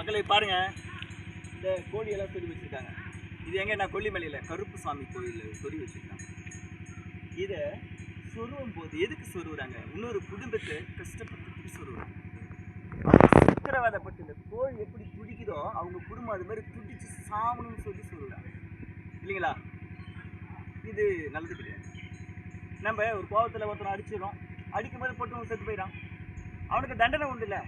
மக்களை பாருங்க. இந்த கோழியெல்லாம் சொல்லி வச்சிருக்காங்க. இது எங்க? நான் கொல்லிமலையில் கருப்பு சாமி கோயிலில் சொல்லி வச்சிருக்காங்க. இதை சொருவும் போது எதுக்கு சொருவுறாங்க? இன்னொரு குடும்பத்தை கஷ்டப்பட்டு சொருவுறாங்க. சித்திரவதைப்பட்டு இந்த கோழி எப்படி துடிக்குதோ அவங்க குடும்பம் அது மாதிரி துடிச்சு சாகணும்னு சொல்லி சொல்லுறாங்க இல்லைங்களா? இது நல்லது கிடையாது. நம்ம ஒரு கோபத்தில் ஒருத்தனை அடிச்சிடும் அடிக்கும் போது போட்டு செத்து போயிடான் அவனுக்கு தண்டனை உண்டு இல்லை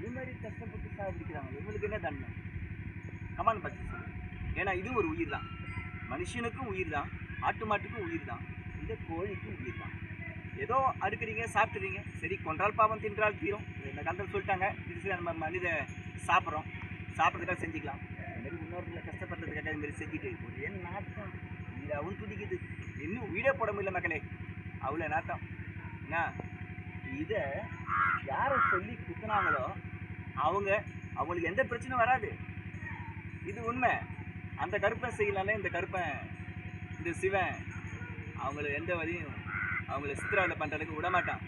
இது மாதிரி கஷ்டப்பட்டு சாப்பிடுக்கிறாங்க இவங்களுக்கு என்ன தண்டனை கமான் பச்சை சொல்லு ஏன்னா இது ஒரு உயிர் தான் மனுஷனுக்கும் உயிர் தான் ஆட்டு மாட்டுக்கும் உயிர் தான் இந்த கோழிக்கும் உயிர் தான் ஏதோ அறுக்கிறீங்க சாப்பிட்றீங்க சரி கொன்றால் பாவம் தின்றால் தீரும். இந்த காலத்தில் சொல்லிட்டாங்க. இது நம்ம மனித சாப்பிட்றோம். சாப்பிட்றதுக்காக செஞ்சுக்கலாம். இதுமாரி மாதிரி கஷ்டப்படுறதுக்காக இது மாதிரி செஞ்சுட்டு ஒரே நாட்டம் அவன் துடிக்குது. இன்னும் உயிரே போட முடியல மக்களே. அவ்வளோ நாட்டம் என்ன? இதை யாரை சொல்லி குத்துனாங்களோ அவங்க அவங்களுக்கு எந்த பிரச்சனையும் வராது. இது உண்மை. அந்த கருப்பை செய்யலாலே இந்த கருப்பன் இந்த சிவன் அவங்கள எந்த வழியும் அவங்கள சித்திரவதை பண்ணுறதுக்கு விடமாட்டான்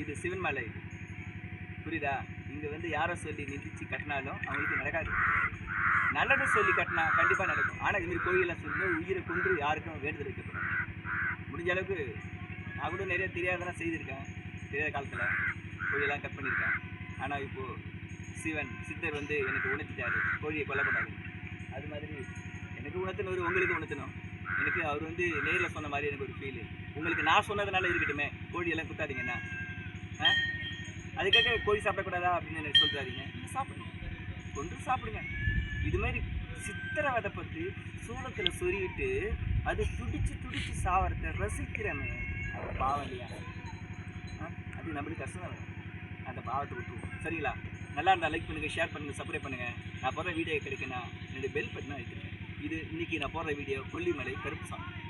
இது சிவன் மலை இது. புரியுதா? இங்கே வந்து யாரை சொல்லி நிதிச்சு கட்டினாலும் அவங்களுக்கு நடக்காது. நல்லது சொல்லி கட்டினா கண்டிப்பாக நடக்கும். ஆனால் இதுமாரி கோயிலில் சொல்லி உயிரை கொன்று யாருக்கும் வேண்டுதல் வைக்கப்படும் முடிஞ்ச அளவுக்கு நான் கூட நிறைய தெரியாதெல்லாம் செய்திருக்கேன். தெரியாத காலத்தில் கோழியெல்லாம் கட் பண்ணியிருக்கேன். ஆனால் இப்போது சிவன் சித்தர் வந்து எனக்கு உணர்த்திட்டாரு. கோழியை கொல்லக்கூடாது. அது மாதிரி எனக்கு உணர்த்தினவர் உங்களுக்கு உணர்த்தணும் எனக்கு அவர் வந்து நேரில் சொன்ன மாதிரி எனக்கு ஒரு ஃபீல் உங்களுக்கு நான் சொன்னதுனால இருக்கட்டுமே கோழியெல்லாம் குத்தாதீங்கண்ணா ஆ? அதுக்காக கோழி சாப்பிடக்கூடாதா அப்படின்னு எனக்கு சொல்கிறாதீங்க நீங்கள் சாப்பிடுங்க. கொண்டு சாப்பிடுங்க. இது மாதிரி சித்திரவதை பற்றி சூளத்தில் சொருகிட்டு அது துடிச்சு துடிச்சு சாவரத்தை ரசிக்கிறமே பாவம் இல்லையா? ஆ? அது நம்மளுக்கு கஷ்டம் அந்த பாவத்தை விட்டுருவோம். சரிங்களா? நல்லா இருந்தால் லைக் பண்ணுங்கள் ஷேர் பண்ணுங்கள் சப்ஸ்கிரைப் பண்ணுங்கள் நான் போடுற வீடியோ கிடைக்கணும் என்னுடைய பெல் பட்டனை வைக்கிறேன் இது இன்றைக்கி நான் போடுற வீடியோ கொல்லிமலை கருப்பு சாமி.